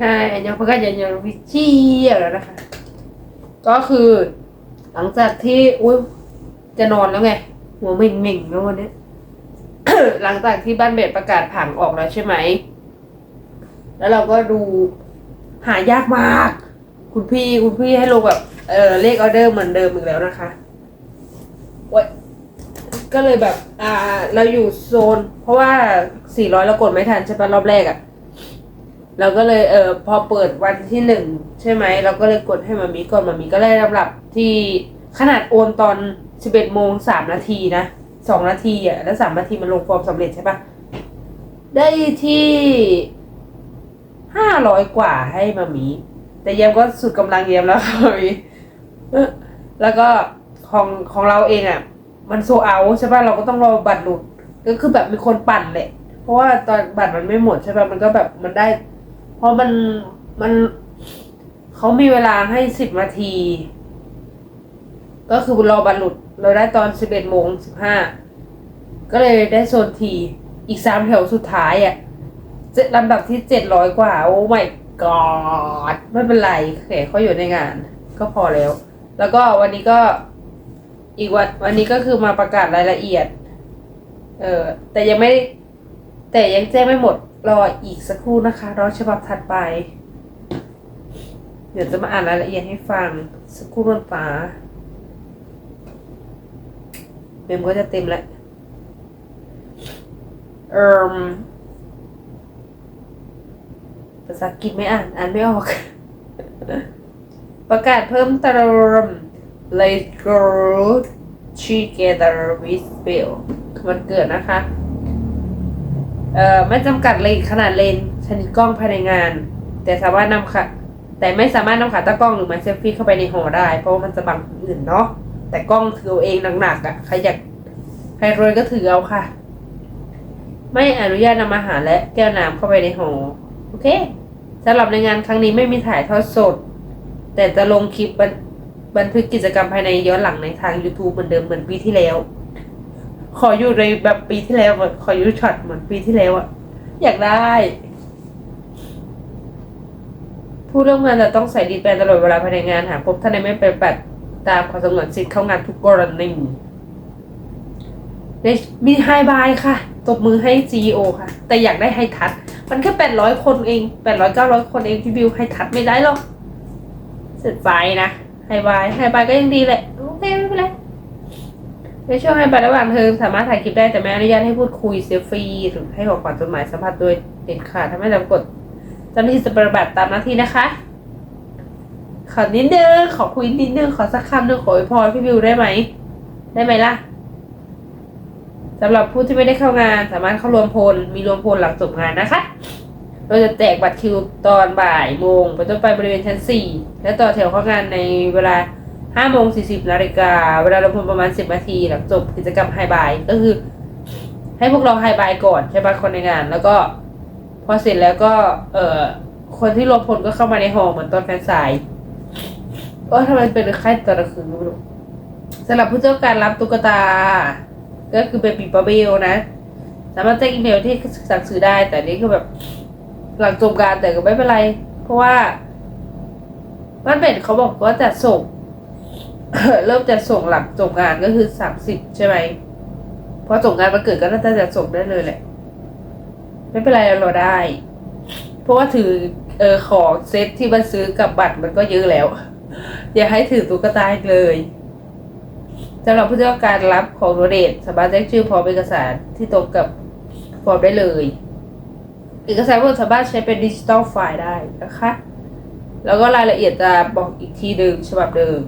ใช่ยังประกาศยังยังวิชีแล้วนะคะ ก็คือ หลังจากที่อุ้ยจะนอนแล้วไง หัวเหม่งเหม่งแล้ววันนี้หลังจากที่บ้านเบดประกาศผังออกแล้วใช่ไหม แล้วเราก็ดูหายากมาก คุณพี่คุณพี่ให้ลงแบบ เออเลขออเดอร์เหมือนเดิมอีกแล้วนะคะโอ๊ยก็เลยแบบ อ่า เราอยู่โซน เพราะว่าสี่ร้อยเรากดไม่ทันใช่ปะรอบแรกอะ เราก็เลยเออพอเปิดวันที่หนึ่งใช่ไหมเราก็เลยกดให้มามีก่อนมามีก็ได้ลำดับที่ขนาดโอนตอนสิบเอ็ดโมงสามนาทีนะสองนาทีอะแล้วสามนาทีมันลงฟอร์มสำเร็จใช่ปะได้ที่ห้าร้อยกว่าให้มามี แต่เยี่ยมก็สุดกำลังเยี่ยมแล้วค่ะมีแล้วก็ของของเราเองอะ มันโซเอาใช่ปะเราก็ต้องรอบัตรหลุดก็คือแบบมีคนปั่นแหละเพราะว่าตอนบัตรมันไม่หมดใช่ปะมันก็แบบมันได้ เพราะมันมันเขามีเวลาให้สิบนาที ก็คือรอบรรลุเราได้ตอนสิบเอ็ดโมงสิบห้าก็เลยได้โซนทีอีกสามแถวสุดท้ายอะ่ะเจ็ดลำดับที่เจ็ดร้อยกว่า โอ้ my god ไม่เป็นไรแค่เขาอยู่ในงาน ก็พอแล้ว แล้วก็วันนี้ก็อีกวันวันนี้ก็คือมาประกาศรายละเอียด เออแต่ยังไม่ แต่ยังแจ้งไม่หมด รออีกสักครู่นะคะรอฉบับถัดไป เดี๋ยวจะมาอ่านรายละเอียดให้ฟังสักครู่นนตาเมมก็จะเต็มแล้วเอ่มภาษาอังกฤษไม่อ่าน อ่านไม่ออก ประกาศเพิ่มเติม Let's go together with Bill วันเกิดนะคะ เอ่อไม่จำกัดเลนขนาดเลนชนิดกล้องภายในงาน แต่สามารถนำค่ะ แต่ไม่สามารถนำขาตั้งกล้องหรือไม้เซลฟี่เข้าไปในหอได้ เพราะมันจะบังอื่นเนาะแต่กล้องถือเอาเองหนักๆอะ่ะใครอยากใครรวยก็ถือเอาค่ะ ไม่อนุญาตนำอาหารและแก้วน้ำเข้าไปในหอโอเคสำหรับในงานครั้งนี้ไม่มีถ่ายทอดสด แต่จะลงคลิปบันบันทึกกิจกรรมภายในย้อนหลังในทาง YouTube เหมือนเดิมเหมือนปีที่แล้ว ขออยู่ในแบบปีที่แล้วอะขออยู่ช็อตเหมือนปีที่แล้วอะอยากได้ ผู้ร่วมงานจะต้องใส่ดีแปนตลอดเวลาภายในงานหากพบท่านใดไม่เปฏิบัติตามความสงวนสิทธิ์เข้างานทุกกรณีในมีไฮบายค่ะ ตบมือให้ CEO ค่ะ แต่อยากได้ไฮทัชมันแค่แปดร้อยคนเองแปดร้อยเก้าร้อยคนเองพี่บิวไฮทัชไม่ได้หรอกเสียใจนะไฮบายไฮบายก็ยังดีแหละ โอเค ไม่เป็นไร ในช่วงให้บัตระหว่างเทอมสามารถถ่ายคลิปได้แต่ไม่อนุญาตให้พูดคุยเซลฟี่หรือให้ของขวัญจดหมายสัมผัสโดยเด็ดขาดถ้าไม่ตามกฎเจ้าหน้าที่จะปฏิบัติตามหน้าที่นะคะ ขอนิดนึงขอคุยนิดนึงขอสักคำหนึงขออวยพรพี่บิวได้ไหมได้ไหมล่ะสำหรับผู้ที่ไม่ได้เข้างานสามารถเข้ารวมพล มีรวมพลหลังจบงานนะคะ เราจะแจกบัตรคิวตอนบ่ายโมงไปต้นไปบริเวณชั้น 4 และต่อแถวเข้างานในเวลา 5โมง40นาฬิกาเวลารวมพลประมาณ10นาทีหลังจบกิจกรรมไฮบายก็คือ ให้พวกเราไฮบายก่อนใช่ปะคนในงาน แล้วก็พอเสร็จแล้วก็ เอ่อคนที่รวมพลก็เข้ามาในหอเหมือนตอนแฟนสายก็ทำไมเป็นไข้ตอนกลางคืนไม่รู้สำหรับผู้เจ้าการรับตุ๊กตา ก็คือเป็นปีปาเบลนะ สามารถแจ้งอีเมลที่สั่งซื้อได้ แต่นี่คือแบบหลังจบการแต่ก็ไม่เป็นไร เพราะว่าบ้านเป็ดเขาบอกว่าจะส่ง เริ่มจะส่งหลังจบงานก็คือสามสิบใช่ไหมพอจบงานมาเกิดก็น่าจะส่งได้เลยแหละ ไม่เป็นไรเราได้ เพราะว่าถือเออของเซตที่มันซื้อกับบัตรมันก็เยอะแล้ว อย่าให้ถือตุ๊กตาเลยสำหรับผู้ต้องการรับของโดเดทสามารถแจ้งชื่อพร้อมเอกสารที่ตรงกับฟอร์มได้เลย เอกสารบนสามารถใช้เป็นดิจิตอลไฟล์ได้นะคะ แล้วก็รายละเอียดจะบอกอีกทีหนึ่งฉบับเดิม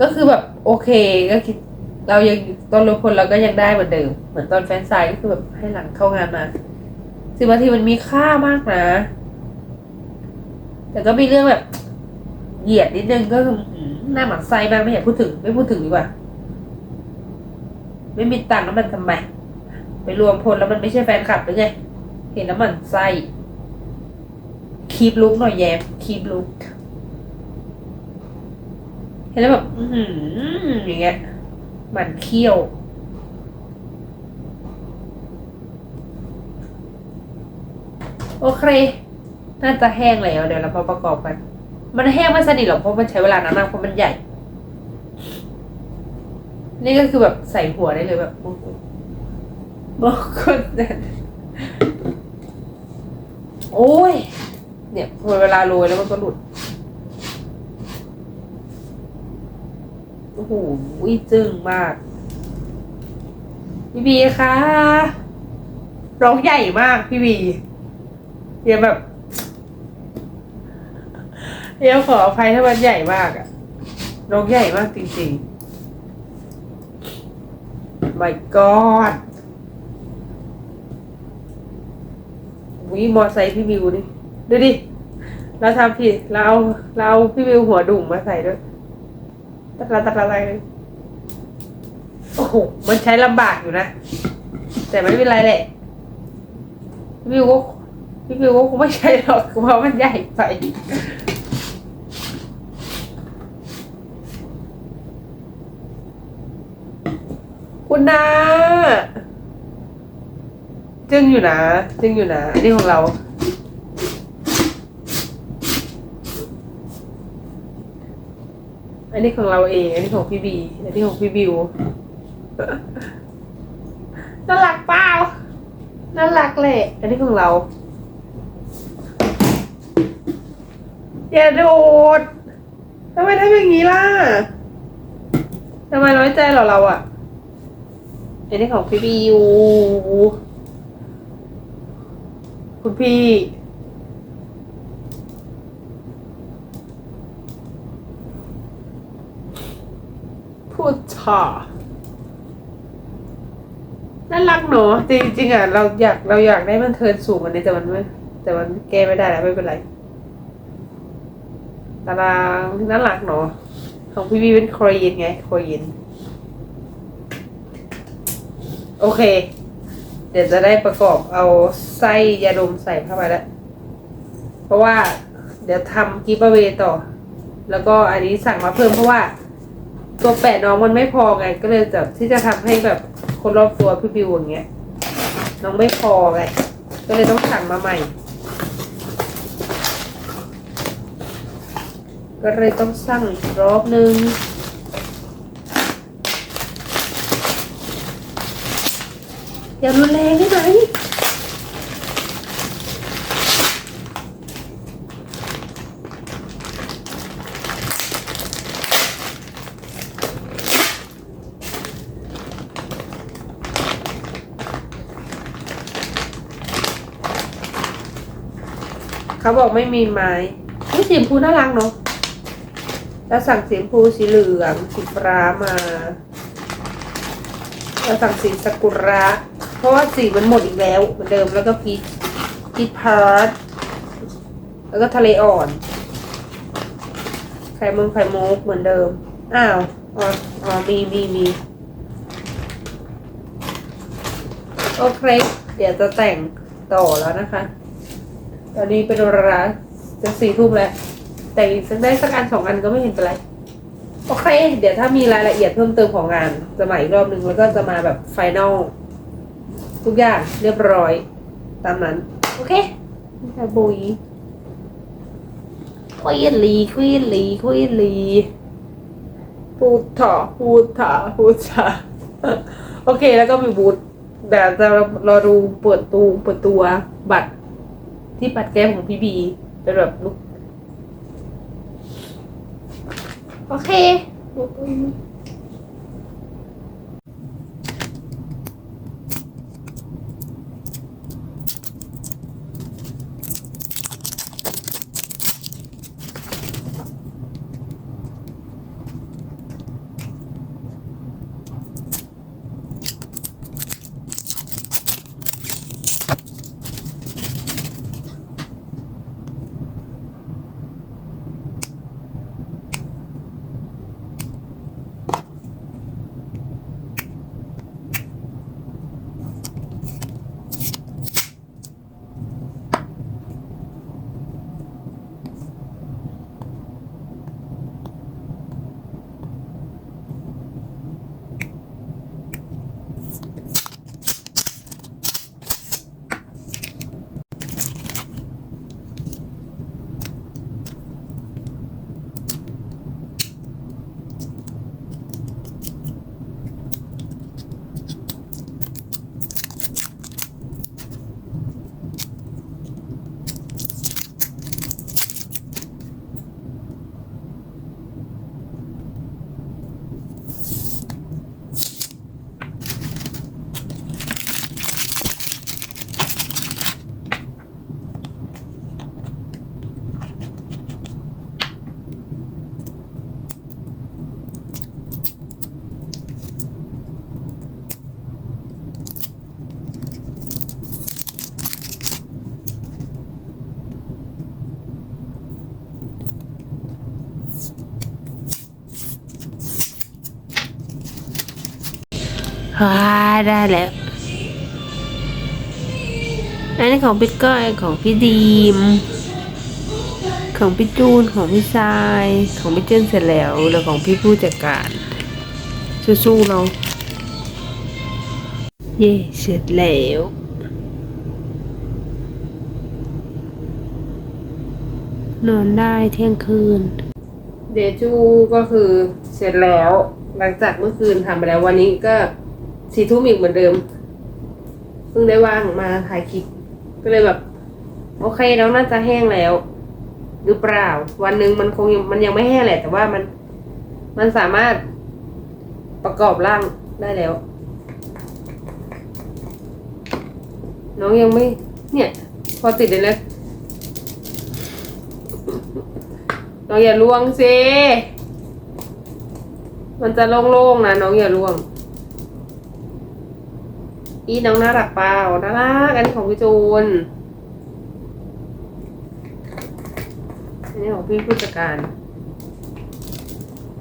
ก็คือแบบโอเคก็คิดเรายังตอนรวมพลเราก็ยังได้เหมือนเดิม เหมือนตอนแฟนไซน์ก็คือแบบให้หลังเข้างานมาสิบนาทีมันมีค่ามากนะ แต่ก็มีเรื่องแบบ เหยียดนิดนึงก็คือหน้าหมันไส้มากไม่อยากพูดถึง ไม่พูดถึงดีกว่า ไม่มีตังค์แล้วมันทำไมไปรวมพลแล้วมันไม่ใช่แฟนคลับหรือไงเห็นแล้วมันไส้คีบลุกหน่อยแยมคีบลุก แล้วแบบอืออย่างเงี้ยมันเคี้ยว โอเค น่าจะแห้งแล้วเดี๋ยวเรามาประกอบกัน มันแห้งไม่สนิทหรอกเพราะมันใช้เวลานานมากเพราะมันใหญ่ นี่ก็คือแบบใส่หัวได้เลยแบบบอกคนนั้นโอ้ย เนี่ยพอเวลาโรยแล้วมันก็หลุด โอ้โหจึ้งมากพี่บีคะร้องใหญ่มากพี่บีเดี๋ยวแบบเดี๋ยวขออภัยถ้ามันใหญ่มากอะร้องใหญ่มากจริงๆ my god วิมอไซค์พี่วิวดิ ดูดิ เราทำผิด เราเอาเราเอาพี่วิวหัวดุ่งมาใส่ด้วย ตัดละตัดละอะไรเลยโอ้โห มันใช้ลำบากอยู่นะ แต่ไม่เป็นไรแหละพี่วิวก็พี่วิวก็คงไม่ใช่หรอกเพราะมันใหญ่ไปคุณนาจึงอยู่นะ จึงอยู่นะ อันนี้ของเรา อันนี้ของเราเอง อันนี้ของพี่บี อันนี้ของพี่บิว น่ารักเปล่า น่ารักเลย อันนี้ของเรา อย่าโดดทำไมทำอย่างนี้ล่ะทำไมน้อยใจเหรอเราอะอันนี้ของพี่บิว คุณพี่ พูดฉ่าน่ารักเนอะจริงๆอะเราอยากเราอยากได้มันเทินสูงกว่านี้แต่มันไม่แต่มันแก้ไม่ได้แล้วไม่เป็นไรตารางน่ารักเนอะของพี่บีเป็นครีนไงครีนโอเค เดี๋ยวจะได้ประกอบเอาไส้ยาดมใส่เข้าไปแล้ว เพราะว่าเดี๋ยวทำกิฟต์เวต่อ แล้วก็อันนี้สั่งมาเพิ่มเพราะว่า ตัวแปะน้องมันไม่พอไง ก็เลยจะที่จะทำให้แบบคนรอบตัวพี่บิวอย่างเงี้ยน้องไม่พอไงก็เลยต้องสั่งมาใหม่ ก็เลยต้องสั่งอีกรอบนึงอย่ารุนแรงได้ไหม เขาบอกไม่มีไม้นี่สีชมพูน่ารักเนาะแล้วสั่งสีชมพูสีเหลืองสีฟ้ามาแล้วสั่งสีซากุระ เพราะว่าสีมันหมดอีกแล้วเหมือนเดิมแล้วก็พีชพีชพาร์ทแล้วก็ทะเลอ่อน ไข่มุงไข่มุกเหมือนเดิม อ้าวอ๋ออ๋อมีมีมีโอเค เดี๋ยวจะแต่งต่อแล้วนะคะ ตอนนี้เป็นเวลาจะสี่ทุ่มแล้ว แต่อีกสักได้สักอันสองอันก็ไม่เห็นเป็นไร โอเค เดี๋ยวถ้ามีรายละเอียดเพิ่มเติมของงาน จะมาอีกรอบหนึ่งแล้วก็จะมาแบบไฟนอลทุกอย่างเรียบร้อย ตามนั้น โอเคนี่ค่ะบุยคุยลีคุยลีคุยลีพูดถ่อพูดถ่าพูดถ่าโอเคแล้วก็มีบูธเดี๋ยวจะรอดูเปิดตูเปิดตัวบัตร ที่ปัดแก้มของพี่บีเป็นแบบลุก โอเค ฮ่าได้แล้ว อันนี้ของพี่ก้อยของพี่ดีม ของพี่จูนของพี่ทราย ของพี่เจนเสร็จแล้วแล้วของพี่ผู้จัดการสู้ๆเราเย่เสร็จแล้วนอนได้เที่ยงคืน เดจูก็คือเสร็จแล้ว หลังจากเมื่อคืนทำไปแล้ววันนี้ก็ สี่ทุ่มอีกเหมือนเดิม เพิ่งได้ว่างมาถ่ายคลิป ก็เลยแบบ โอเคแล้วน่าจะแห้งแล้ว หรือเปล่า วันหนึ่งมันคงยังมันยังไม่แห้งแหละ แต่ว่ามัน มันสามารถประกอบร่างได้แล้ว น้องยังไม่ เนี่ย พอติดเลยเลยน้องอย่าล่วงสิ มันจะโล่งๆนะน้องอย่าล่วง อีน้องน่ารักเปล่าน่ารักอันนี้ของพี่จูนอันนี้ของพี่ผู้จัดการ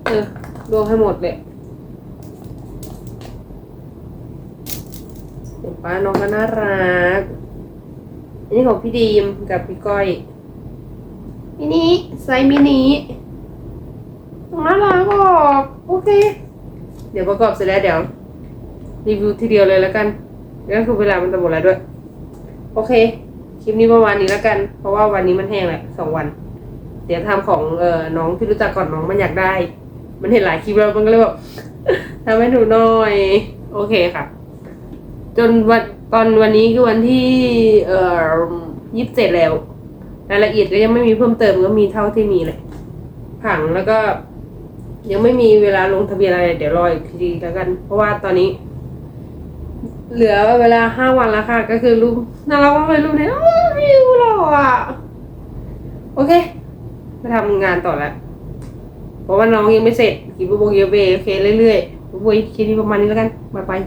เออรวมให้หมดเลยเดี๋ยวป้าน้องก็น่ารัก อันนี้ของพี่ดีมกับพี่ก้อยมินิไซส์มินิน้องน่ารักออกโอเค เดี๋ยวประกอบเสร็จแล้วเดี๋ยวรีวิวทีเดียวเลยแล้วกัน แล้วคือเวลามันจะหมดแล้วด้วย โอเค คลิปนี้ประมาณนี้แล้วกัน เพราะว่าวันนี้มันแห้งแหละสองวัน เดี๋ยวทำของเออน้องที่รู้จักก่อนน้องมันอยากได้ มันเห็นหลายคลิปแล้วมันก็เลยแบบทำให้หนูหน่อย โอเคค่ะ จนวันตอนวันนี้คือวันที่ เอ่อยี่สิบเจ็ดแล้วรายละเอียดก็ยังไม่มีเพิ่มเติมก็มีเท่าที่มีเลยผังแล้วก็ ยังไม่มีเวลาลงทะเบียนอะไร เดี๋ยวรออีกทีแล้วกัน เพราะว่าตอนนี้ เหลือเวลาห้าวันแล้วค่ะ ก็คือรูปน่ารักมากเลยรูปนี้อ้าววิวหล่ออะ โอเคมาทำงานต่อแล้วเพราะว่าน้องยังไม่เสร็จกิบบุบเยเบโอเคเรื่อยๆบุบคลิปนี้ประมาณนี้แล้วกันบายบาย